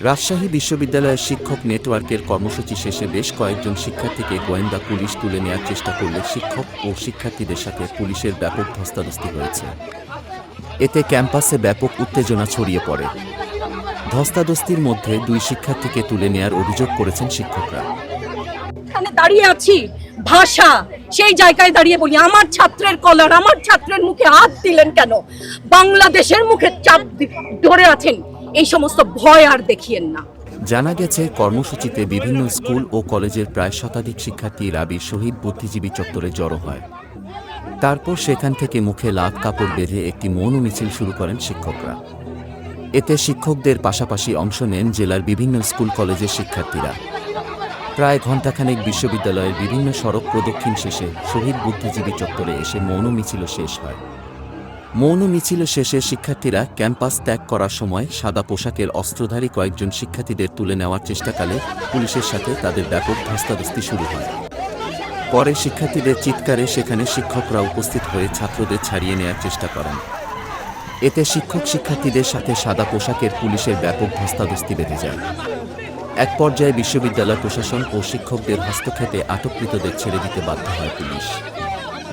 রাজশাহী বিশ্ববিদ্যালয়ের শিক্ষক নেটওয়ার্কের কর্মসূচি শেষে বেশ কয়েকজন শিক্ষার্থীকে গোয়েন্দা পুলিশ তুলে নেওয়ার চেষ্টা করলে শিক্ষক ও শিক্ষার্থীদের সাথে পুলিশের ব্যাপক ধস্তাধস্তি হয়েছে। এতে ক্যাম্পাসে ব্যাপক উত্তেজনা ছড়িয়ে পড়ে। ধস্তাধস্তির মধ্যে দুই শিক্ষার্থীকে তুলে নেয়ার অভিযোগ করেছেন শিক্ষকরা। দাঁড়িয়ে আছি। ভাষা, সেই জায়গায় দাঁড়িয়ে বলি, আমার ছাত্রের কলার, আমার ছাত্রের মুখে হাত দিলেন কেন? বাংলাদেশের মুখে চাপ ধরে আছেন। এই সমস্ত ভয় আর দেখিয়েন না। জানা গেছে, কর্মসূচিতে বিভিন্ন স্কুল ও কলেজের প্রায় শতাধিক শিক্ষার্থী রাবির শহীদ বুদ্ধিজীবী চত্বরে জড়ো হয়। তারপর সেখান থেকে মুখে লাভ কাপড় বেঁধে একটি মৌন মিছিল শুরু করেন শিক্ষকরা। এতে শিক্ষকদের পাশাপাশি অংশ নেন জেলার বিভিন্ন স্কুল কলেজের শিক্ষার্থীরা। প্রায় ঘণ্টাখানেক বিশ্ববিদ্যালয়ের বিভিন্ন সড়ক প্রদক্ষিণ শেষে শহীদ বুদ্ধিজীবী চত্বরে এসে মৌন মিছিল শেষ হয়। মৌন মিছিল শেষে শিক্ষার্থীরা ক্যাম্পাস ত্যাগ করার সময় সাদা পোশাকের অস্ত্রধারী কয়েকজন শিক্ষার্থীদের তুলে নেওয়ার চেষ্টাকালে পুলিশের সাথে তাদের ব্যাপক ধস্তাধস্তি শুরু হয়। পরে শিক্ষার্থীদের চিৎকারে সেখানে শিক্ষকরা উপস্থিত হয়ে ছাত্রদের ছাড়িয়ে নেওয়ার চেষ্টা করেন। এতে শিক্ষক শিক্ষার্থীদের সাথে সাদা পোশাকের পুলিশের ব্যাপক ধস্তাধস্তি বেঁধে যায়। এক পর্যায়ে বিশ্ববিদ্যালয় প্রশাসন ও শিক্ষকদের হস্তক্ষেপে আটককৃতদের ছেড়ে দিতে বাধ্য হয় পুলিশ।